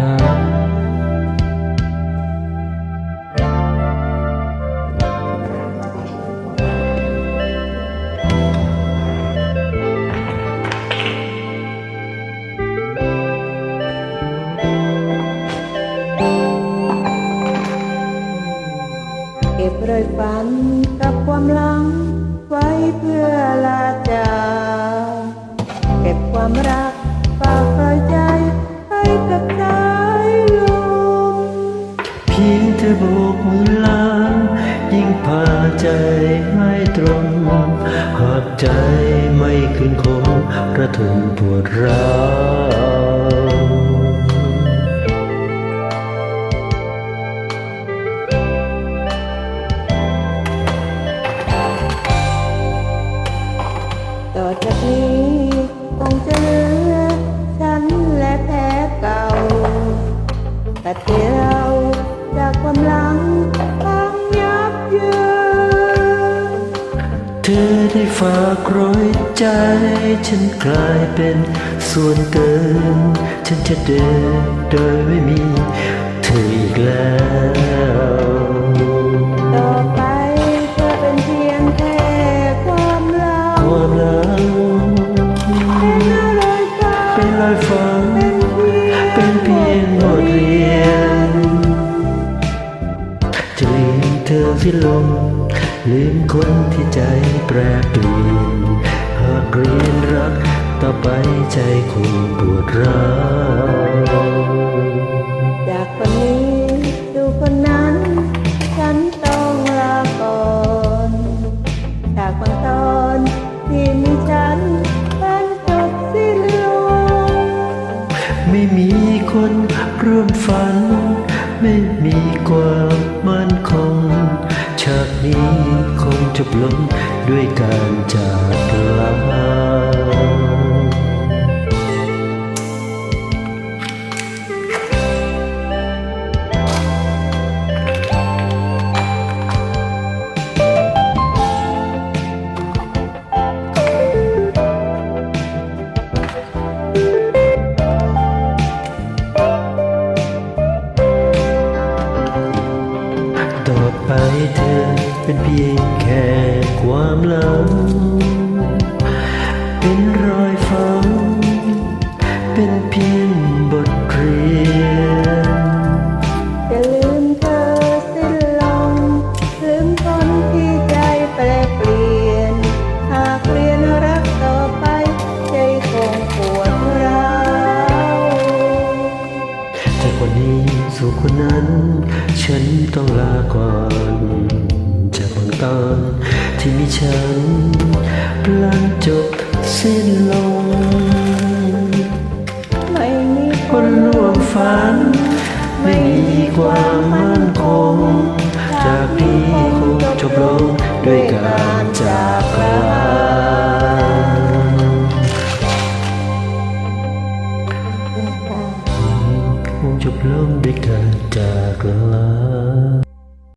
ทางเก็บรอยฝันกับความหลังไว้เพื่อ พียงเธอโบกมือลา ยิ่งพาใจให้ตรง หากใจไม่คืนคงระทมปวดร้าวต่อจากนี้คงจะเหลือฉันและแพ้เก่าแต่เอได้ฝากรอยใจ ฉันกลายเป็นส่วนเกิน ฉันจะเดินโดยไม่มีเธออีกแล้วต่อไปเธอเป็นเพียงแค่ความหลังความรักเป็นอะไรฟ้าเป็นรอยฝันเป็นเพียงเป็นเพียงบทเรียนจะลืมเธอที่ลง ลืมคนที่ใจแปรเปลี่ยนหากเรียนรักต่อไปใจคงปวดร้าวจากคนนี้สู่คนนั้น ฉันต้องลาก่อนจากบางตอนที่มีฉันมันจบสิ้นลงไม่มีคนร่วมฝัน ไม่มีความมั่นคง ฉากนี้คงจบลงด้วยการจากลา เธอเป็นเพียงแค่ความหลังเป็นร สู่คนนั้น ฉันต้องลาก่อนจากบางตอนที่มีฉันพลันจบสิ้นลงไม่มีคนนร่วมฝัน ไม่มีความมั่นคง จากนี้คงจบลงด้วยการจาก belum dikatakanlah